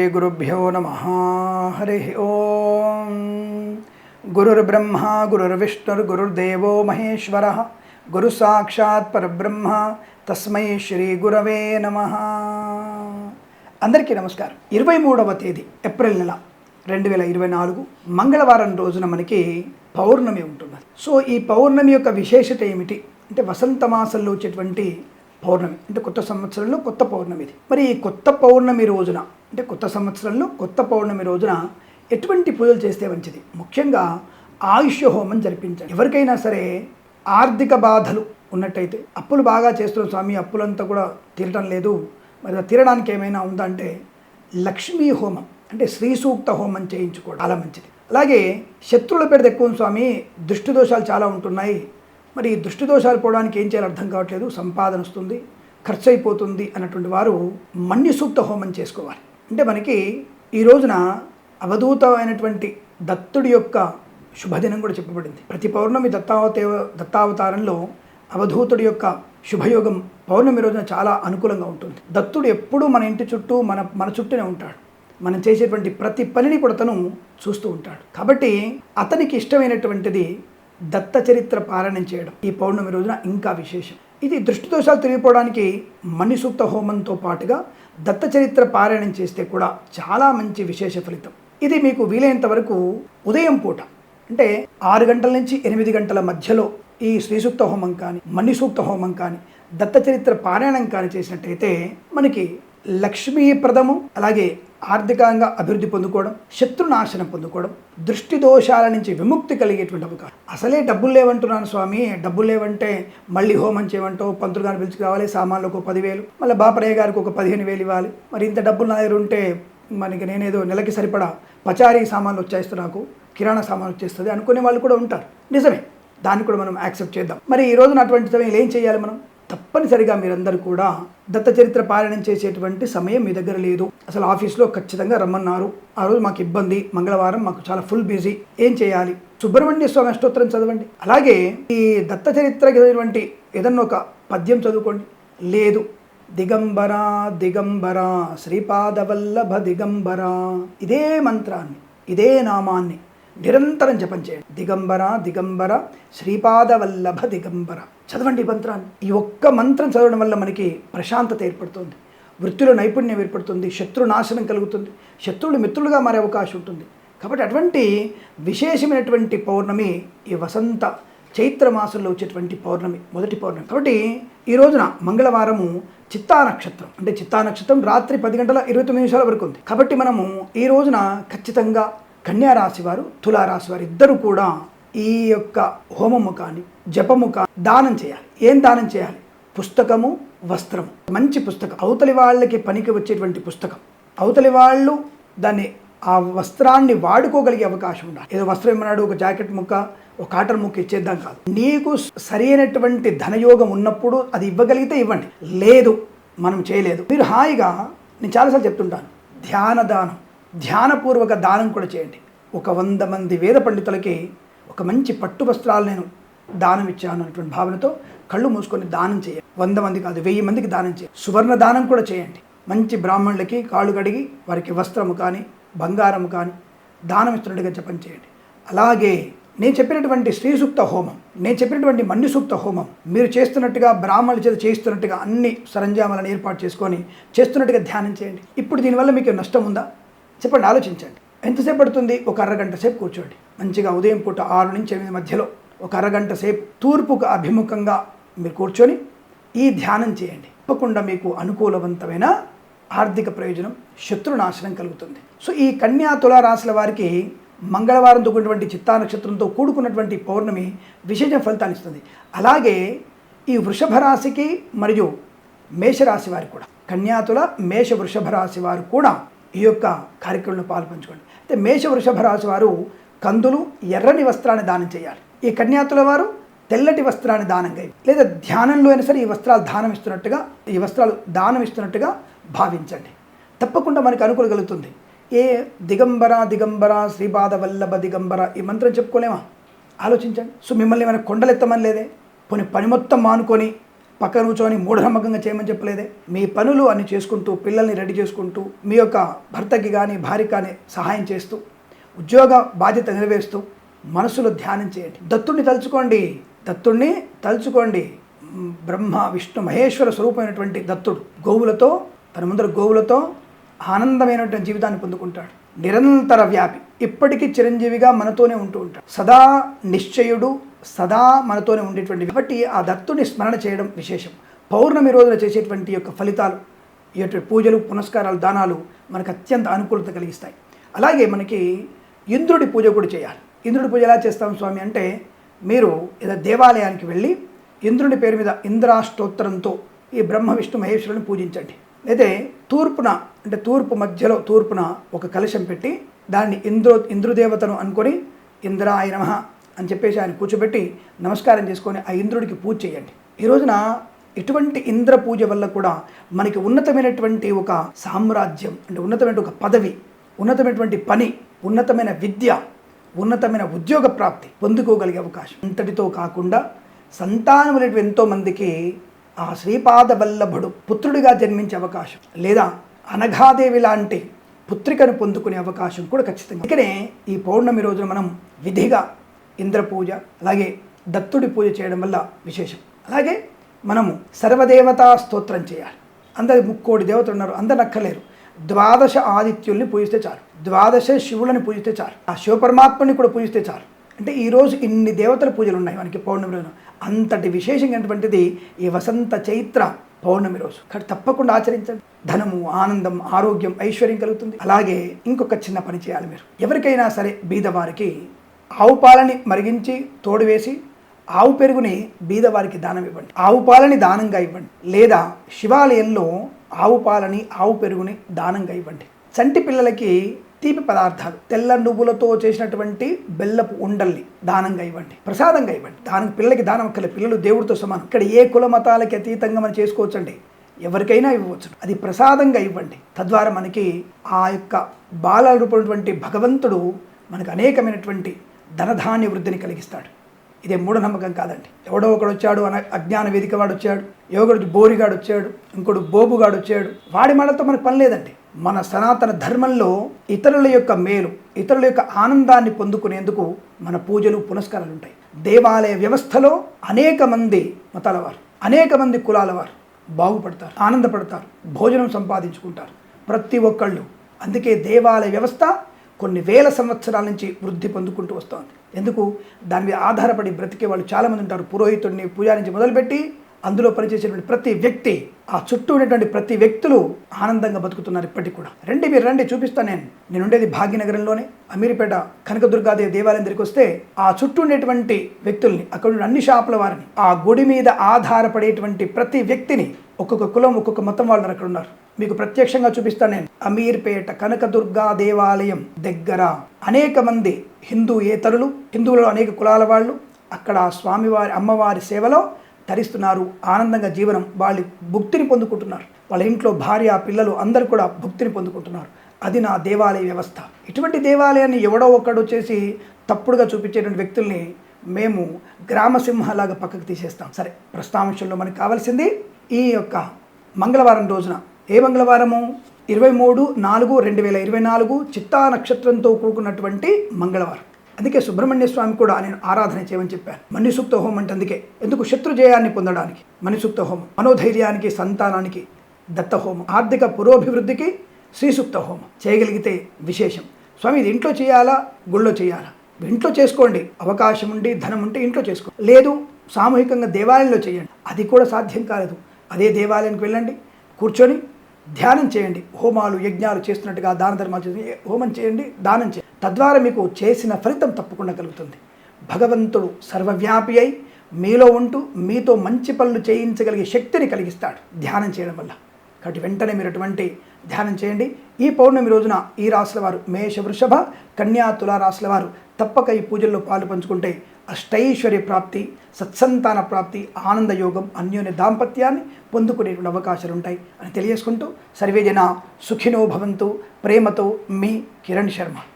శ్రీగురుభ్యో నమ హరి ఓం. గురుర్బ్రహ్మ గురుర్విష్ణుర్గురుర్దేవో మహేశ్వర గురు సాక్షాత్ పరబ్రహ్మ తస్మై శ్రీ గురవే నమ. అందరికీ నమస్కారం. ఇరవై మూడవ తేదీ ఏప్రిల్ నెల రెండు వేల ఇరవై నాలుగు మంగళవారం రోజున మనకి పౌర్ణమి ఉంటున్నది. సో ఈ పౌర్ణమి యొక్క విశేషత ఏమిటి? అంటే వసంత మాసంలో వచ్చేటువంటి పౌర్ణమి అంటే కొత్త సంవత్సరంలో కొత్త పౌర్ణమి ఇది. మరి ఈ కొత్త పౌర్ణమి రోజున అంటే కొత్త సంవత్సరంలో కొత్త పౌర్ణమి రోజున ఎటువంటి పూజలు చేస్తే మంచిది? ముఖ్యంగా ఆయుష్య హోమం జరిపించాలి ఎవరికైనా సరే ఆర్థిక బాధలు ఉన్నట్టయితే అప్పులు బాగా చేస్తున్న స్వామి అప్పులంతా కూడా తీరటం లేదు. మరి తీరడానికి ఏమైనా ఉందా అంటే లక్ష్మీ హోమం అంటే శ్రీ సూక్త హోమం చేయించుకోవడం చాలా మంచిది. అలాగే శత్రువుల పేరు ఎక్కువ స్వామి దృష్టి దోషాలు చాలా ఉంటున్నాయి. మరి ఈ దృష్టి దోషాలు పోవడానికి ఏం చేయాలో అర్థం కావట్లేదు. సంపాదన వస్తుంది ఖర్చు అయిపోతుంది అన్నటువంటి వారు మన్యసూక్త హోమం చేసుకోవాలి. అంటే మనకి ఈ రోజున అవధూతమైనటువంటి దత్తుడి యొక్క శుభదినం కూడా చెప్పబడింది. ప్రతి పౌర్ణమి దత్తావతే దత్తావతారంలో అవధూతుడి యొక్క శుభయోగం పౌర్ణమి రోజున చాలా అనుకూలంగా ఉంటుంది. దత్తుడు ఎప్పుడూ మన ఇంటి చుట్టూ మన మన చుట్టూనే ఉంటాడు. మనం చేసేటువంటి ప్రతి పనిని కూడా తను చూస్తూ ఉంటాడు. కాబట్టి అతనికి ఇష్టమైనటువంటిది దత్త చరిత్ర పారాయణం చేయడం ఈ పౌర్ణమి రోజున ఇంకా విశేషం. ఇది దృష్టి దోషాలు తిరిగిపోవడానికి మణిసూక్త హోమంతో పాటుగా దత్త చరిత్ర పారాయణం చేస్తే కూడా చాలా మంచి విశేష ఫలితం. ఇది మీకు వీలైనంత వరకు ఉదయం పూట అంటే ఆరు గంటల నుంచి ఎనిమిది గంటల మధ్యలో ఈ శ్రీసూక్త హోమం కానీ మణిసూక్త హోమం కానీ దత్త చరిత్ర పారాయణం కానీ చేసినట్టయితే మనకి లక్ష్మీప్రదము అలాగే ఆర్థికంగా అభివృద్ధి పొందుకోవడం శత్రునాశనం పొందుకోవడం దృష్టి దోషాల నుంచి విముక్తి కలిగేటువంటి అవకాశం. అసలే డబ్బులు లేవంటున్నాను స్వామి. డబ్బులు లేవంటే మళ్ళీ హోమం చేయమంటావు పంతులు గారిని పిలిచి కావాలి సామాన్లకు ఒక పదివేలు మళ్ళీ బాపరయ్య గారికి ఒక పదిహేను వేలు ఇవ్వాలి. మరి ఇంత డబ్బులు నా దగ్గర ఉంటే మనకి నేనేదో నెలకి సరిపడా పచారీ సామాన్లు వచ్చేస్తూ నాకు కిరాణా సామాన్లు వచ్చేస్తుంది అనుకునే వాళ్ళు కూడా ఉంటారు. నిజమే. దాన్ని కూడా మనం యాక్సెప్ట్ చేద్దాం. మరి ఈ రోజున అటువంటి సమయంలో ఏం చేయాలి మనం? తప్పనిసరిగా మీరందరూ కూడా దత్త చరిత్ర పారాయణం చేసేటువంటి సమయం మీ దగ్గర లేదు. అసలు ఆఫీస్లో ఖచ్చితంగా రమ్మన్నారు. ఆ రోజు మాకు ఇబ్బంది. మంగళవారం మాకు చాలా ఫుల్ బిజీ. ఏం చేయాలి? సుబ్రహ్మణ్య స్వామి అష్టోత్తరం చదవండి. అలాగే ఈ దత్త ఏదన్నా ఒక పద్యం చదువుకోండి. లేదు. దిగంబర దిగంబర శ్రీపాదవల్లభ దిగంబర. ఇదే మంత్రాన్ని ఇదే నామాన్ని నిరంతరం జపం చేయండి. దిగంబర దిగంబర శ్రీపాదవల్లభ దిగంబర. చదవండి ఈ మంత్రాన్ని. ఈ ఒక్క మంత్రం చదవడం వల్ల మనకి ప్రశాంతత ఏర్పడుతుంది. వృత్తిలో నైపుణ్యం ఏర్పడుతుంది. శత్రు నాశనం కలుగుతుంది. శత్రువులు మిత్రులుగా మారే అవకాశం ఉంటుంది. కాబట్టి అటువంటి విశేషమైనటువంటి పౌర్ణమి ఈ వసంత చైత్ర మాసంలో వచ్చేటువంటి పౌర్ణమి మొదటి పౌర్ణమి. కాబట్టి ఈ రోజున మంగళవారము చిత్తా నక్షత్రం. అంటే చిత్తా నక్షత్రం రాత్రి పది గంటల ఇరవై తొమ్మిది నిమిషాల వరకు ఉంది. కాబట్టి మనము ఈ రోజున ఖచ్చితంగా కన్యారాశి వారు తులారాశి వారు ఇద్దరు కూడా ఈ యొక్క హోమము కానీ జపము కానీ దానం చేయాలి. ఏం దానం చేయాలి? పుస్తకము వస్త్రము. మంచి పుస్తకం. అవతలి వాళ్ళకి పనికి వచ్చేటువంటి పుస్తకం. అవతలి వాళ్ళు దాన్ని ఆ వస్త్రాన్ని వాడుకోగలిగే అవకాశం ఉండాలి. ఏదో వస్త్రం ఏమన్నాడు? ఒక జాకెట్ ముక్క ఒక కాటన్ ముక్క ఇచ్చేద్దాం కాదు. నీకు సరైనటువంటి ధనయోగం ఉన్నప్పుడు అది ఇవ్వగలిగితే ఇవ్వండి. లేదు మనం చేయలేదు. మీరు హాయిగా నేను చాలాసార్లు చెప్తుంటాను ధ్యాన దానం ధ్యానపూర్వక దానం కూడా చేయండి. ఒక వంద మంది వేద పండితులకి ఒక మంచి పట్టు వస్త్రాలు నేను దానం ఇచ్చాను అనేటువంటి భావనతో కళ్ళు మూసుకొని దానం చేయండి. వంద మంది కాదు వెయ్యి మందికి దానం చేయండి. సువర్ణ దానం కూడా చేయండి. మంచి బ్రాహ్మణులకి కాళ్ళు కడిగి వారికి వస్త్రము కానీ బంగారము కానీ దానం ఇస్తున్నట్టుగా జపం చేయండి. అలాగే నేను చెప్పినటువంటి శ్రీసూక్త హోమం నేను చెప్పినటువంటి మన్యుసూక్త హోమం మీరు చేస్తున్నట్టుగా బ్రాహ్మణుల చేత చేస్తున్నట్టుగా అన్ని సరంజామాలను ఏర్పాటు చేసుకొని చేస్తున్నట్టుగా ధ్యానం చేయండి. ఇప్పుడు దీనివల్ల మీకు నష్టం ఉందా? చెప్పండి ఆలోచించండి. ఎంతసేపు పడుతుంది? ఒక అరగంట సేపు కూర్చోండి. మంచిగా ఉదయం పూట ఆరు నుంచి ఎనిమిది మధ్యలో ఒక అరగంట సేపు తూర్పుకు అభిముఖంగా మీరు కూర్చొని ఈ ధ్యానం చేయండి. తప్పకుండా మీకు అనుకూలవంతమైన ఆర్థిక ప్రయోజనం శత్రునాశనం కలుగుతుంది. సో ఈ కన్యా తులా వారికి మంగళవారంతో కూడినటువంటి చిత్తా నక్షత్రంతో కూడుకున్నటువంటి పౌర్ణమి విశేష ఫలితాన్ని ఇస్తుంది. అలాగే ఈ వృషభ రాశికి మరియు మేషరాశి వారికి కూడా. కన్యాతుల మేష వృషభ రాశి వారు కూడా ఈ యొక్క కార్యక్రమంలో పాల్పంచుకోండి. అయితే మేష వృషభ రాశి వారు కందులు ఎర్రని వస్త్రాన్ని దానం చేయాలి. ఈ కన్యాతుల వారు తెల్లటి వస్త్రాన్ని దానంగా లేదా ధ్యానంలో అయినా సరే ఈ వస్త్రాలు దానం ఇస్తున్నట్టుగా ఈ వస్త్రాలు దానం ఇస్తున్నట్టుగా భావించండి. తప్పకుండా మనకు అనుకూలగలుగుతుంది ఏ దిగంబర దిగంబర శ్రీపాద వల్లభ దిగంబర ఈ మంత్రం చెప్పుకోలేమా? ఆలోచించండి. సో మిమ్మల్ని ఏమైనా కొండలెత్తమని లేదే? కొన్ని పని మొత్తం మానుకొని పక్క కూర్చొని మూఢనమ్మకంగా చేయమని చెప్పలేదే? మీ పనులు అన్ని చేసుకుంటూ పిల్లల్ని రెడీ చేసుకుంటూ మీ యొక్క భర్తకి కానీ భార్యకి కానీ సహాయం చేస్తూ ఉద్యోగ బాధ్యత నెరవేరుస్తూ మనసులో ధ్యానం చేయండి. దత్తుణ్ణి తలుచుకోండి. దత్తుణ్ణి తలుచుకోండి. బ్రహ్మ విష్ణు మహేశ్వర స్వరూపమైనటువంటి దత్తుడు గోవులతో తన ముందర గోవులతో ఆనందమైనటువంటి జీవితాన్ని పొందుకుంటాడు. నిరంతర వ్యాపి. ఇప్పటికీ చిరంజీవిగా మనతోనే ఉంటూ ఉంటాడు. సదా నిశ్చయుడు సదా మనతోనే ఉండేటువంటి కాబట్టి ఆ దత్తుని స్మరణ చేయడం విశేషం. పౌర్ణమి రోజున చేసేటువంటి యొక్క ఫలితాలు ఇటువంటి పూజలు పునస్కారాలు దానాలు మనకు అత్యంత అనుకూలత కలిగిస్తాయి. అలాగే మనకి ఇంద్రుడి పూజ కూడా చేయాలి. ఇంద్రుడి పూజ ఎలా చేస్తాం స్వామి అంటే మీరు ఏదో దేవాలయానికి వెళ్ళి ఇంద్రుడి పేరు మీద ఇంద్రాష్టోత్తరంతో ఈ బ్రహ్మ విష్ణు మహేశ్వరుని పూజించండి. అయితే తూర్పున అంటే తూర్పు మధ్యలో తూర్పున ఒక కలశం పెట్టి దాన్ని ఇంద్రో ఇంద్రుదేవతను అనుకొని ఇంద్రాయ నమః అని చెప్పేసి ఆయన కూర్చోబెట్టి నమస్కారం చేసుకొని ఆ ఇంద్రుడికి పూజ చేయండి. ఈ రోజున ఎటువంటి ఇంద్ర పూజ వల్ల కూడా మనకి ఉన్నతమైనటువంటి ఒక సామ్రాజ్యం అంటే ఉన్నతమైన ఒక పదవి ఉన్నతమైనటువంటి పని ఉన్నతమైన విద్య ఉన్నతమైన ఉద్యోగ ప్రాప్తి పొందుకోగలిగే అవకాశం. ఇంతటితో కాకుండా సంతానం అనేటువంటి ఎంతోమందికి ఆ శ్రీపాద వల్లభుడు పుత్రుడిగా జన్మించే అవకాశం లేదా అనఘాదేవి లాంటి పుత్రికను పొందుకునే అవకాశం కూడా ఖచ్చితంగా. ఇకనే ఈ పౌర్ణమి రోజున మనం విధిగా ఇంద్ర పూజ అలాగే దత్తుడి పూజ చేయడం వల్ల విశేషం. అలాగే మనము సర్వదేవతా స్తోత్రం చేయాలి. అందరి ముక్కోడి దేవతలు ఉన్నారు అందరు నక్కలేరు ద్వాదశ ఆదిత్యుల్ని పూజిస్తే చాలు. ద్వాదశ శివులని పూజిస్తే చాలు. ఆ శివపరమాత్మని కూడా పూజిస్తే చాలు. అంటే ఈరోజు ఇన్ని దేవతల పూజలు ఉన్నాయి మనకి పౌర్ణమి రోజున. అంతటి విశేషమైనటువంటిది ఈ వసంత చైత్ర పౌర్ణమి రోజు. కానీ తప్పకుండా ఆచరించండి. ధనము ఆనందం ఆరోగ్యం ఐశ్వర్యం కలుగుతుంది. అలాగే ఇంకొక చిన్న పని చేయాలి మీరు. ఎవరికైనా సరే బీదవారికి ఆవు పాలని మరిగించి తోడు వేసి ఆవు పెరుగుని బీదవారికి దానం ఇవ్వండి. ఆవు పాలని దానంగా ఇవ్వండి. లేదా శివాలయంలో ఆవు పాలని ఆవు పెరుగుని దానంగా ఇవ్వండి. చంటి పిల్లలకి తీపి పదార్థాలు తెల్ల నువ్వులతో చేసినటువంటి బెల్లపు ఉండల్ని దానంగా ఇవ్వండి. ప్రసాదంగా ఇవ్వండి. దానం పిల్లలకి దానం అక్కర్లేదు. పిల్లలు దేవుడితో సమానం. ఇక్కడ ఏ కుల మతాలకి అతీతంగా మనం చేసుకోవచ్చండి? ఎవరికైనా ఇవ్వచ్చు అది ప్రసాదంగా ఇవ్వండి. తద్వారా మనకి ఆ యొక్క బాల రూపమైనటువంటి భగవంతుడు మనకు అనేకమైనటువంటి ధనధాన్య వృద్ధిని కలిగిస్తాడు. ఇదే మూఢనమ్మకం కాదండి. ఎవడో ఒకడు వచ్చాడు అన అజ్ఞాన వేదిక వాడు వచ్చాడు ఎవడు బోరిగాడు వచ్చాడు ఇంకోడు బోబుగాడు వచ్చాడు. వాడి మాటలతో మనకు పని లేదండి. మన సనాతన ధర్మంలో ఇతరుల యొక్క మేలు ఇతరుల యొక్క ఆనందాన్ని పొందుకునేందుకు మన పూజలు పునస్కారాలు ఉంటాయి. దేవాలయ వ్యవస్థలో అనేక మంది మతాల వారు అనేక మంది కులాల వారు బాగుపడతారు ఆనందపడతారు భోజనం సంపాదించుకుంటారు. ప్రతి ఒక్కళ్ళు. అందుకే దేవాలయ వ్యవస్థ కొన్ని వేల సంవత్సరాల నుంచి వృద్ధి పొందుకుంటూ వస్తుంది. ఎందుకు? దాని మీద ఆధారపడి బ్రతికే వాళ్ళు చాలామంది ఉంటారు. పురోహితుడిని పూజారించి మొదలుపెట్టి అందులో పనిచేసేటువంటి ప్రతి వ్యక్తి ఆ చుట్టూ ఉన్నటువంటి ప్రతి వ్యక్తులు ఆనందంగా బతుకుతున్నారు ఇప్పటికి కూడా. రండి మీరు రండి చూపిస్తాను నేను. నేను ఉండేది భాగ్యనగరంలోనే. అమీర్పేట కనకదుర్గాదేవి దేవాలయం దగ్గరికి వస్తే ఆ చుట్టూ ఉండేటువంటి వ్యక్తుల్ని అక్కడ ఉన్న అన్ని షాపుల వారిని ఆ గుడి మీద ఆధారపడేటువంటి ప్రతి వ్యక్తిని ఒక్కొక్క కులం ఒక్కొక్క మతం వాళ్ళు అక్కడ ఉన్నారు. మీకు ప్రత్యక్షంగా చూపిస్తాను నేను. అమీర్పేట కనకదుర్గా దేవాలయం దగ్గర అనేక మంది హిందూ ఏతరులు హిందువులలో అనేక కులాల వాళ్ళు అక్కడ స్వామివారి అమ్మవారి సేవలో తరిస్తున్నారు ఆనందంగా జీవనం వాళ్ళు భుక్తిని పొందుకుంటున్నారు. వాళ్ళ ఇంట్లో భార్య పిల్లలు అందరూ కూడా భుక్తిని పొందుకుంటున్నారు. అది నా దేవాలయ వ్యవస్థ. ఇటువంటి దేవాలయాన్ని ఎవడో ఒకడు చేసి తప్పుడుగా చూపించేటువంటి వ్యక్తుల్ని మేము గ్రామసింహలాగా పక్కకు తీసేస్తాం. సరే ప్రస్తాంశంలో మనకు కావాల్సింది ఈ యొక్క మంగళవారం రోజున. ఏ మంగళవారము? ఇరవై మూడు నాలుగు రెండు వేల ఇరవై నాలుగు చిత్తా నక్షత్రంతో కూడుకున్నటువంటి మంగళవారం. అందుకే సుబ్రహ్మణ్య స్వామి కూడా నేను ఆరాధన చేయమని చెప్పాను. మణిసూక్త హోమం అంటే అందుకే. ఎందుకు? శత్రుజయాన్ని పొందడానికి. మణిసూక్త హోమం. మనోధైర్యానికి సంతానానికి దత్త హోమం. ఆర్థిక పురోభివృద్ధికి శ్రీసూక్త హోమం. చేయగలిగితే విశేషం. స్వామి ఇది ఇంట్లో చేయాలా? గుళ్ళో చేయాలా? ఇంట్లో చేసుకోండి. అవకాశం ఉండి ధనం ఉంటే ఇంట్లో చేసుకోండి లేదు సామూహికంగా దేవాలయంలో చేయండి. అది కూడా సాధ్యం కాలేదు. అదే దేవాలయానికి వెళ్ళండి కూర్చొని ధ్యానం చేయండి. హోమాలు యజ్ఞాలు చేస్తున్నట్టుగా దాన ధర్మాలు చేసి హోమం చేయండి దానం చేయండి. తద్వారా మీకు చేసిన ఫలితం తప్పకుండా కలుగుతుంది. భగవంతుడు సర్వవ్యాపి అయి మీలో ఉంటూ మీతో మంచి పనులు చేయించగలిగే శక్తిని కలిగిస్తాడు ధ్యానం చేయడం వల్ల. కాబట్టి వెంటనే మీరు అటువంటి ధ్యానం చేయండి. ఈ పౌర్ణమి రోజున ఈ రాశుల వారు మేష వృషభ కన్యా తులా రాశుల వారు తప్పక ఈ పూజల్లో పాలు పంచుకుంటే అష్టైశ్వర్య ప్రాప్తి సత్సంతాన ప్రాప్తి ఆనంద యోగం అన్యోన్య దాంపత్యాన్ని పొందుకునేటువంటి అవకాశాలు ఉంటాయి అని తెలియజేసుకుంటూ సర్వేజన సుఖినో భవంతు ప్రేమతో మీ కిరణ్ శర్మ.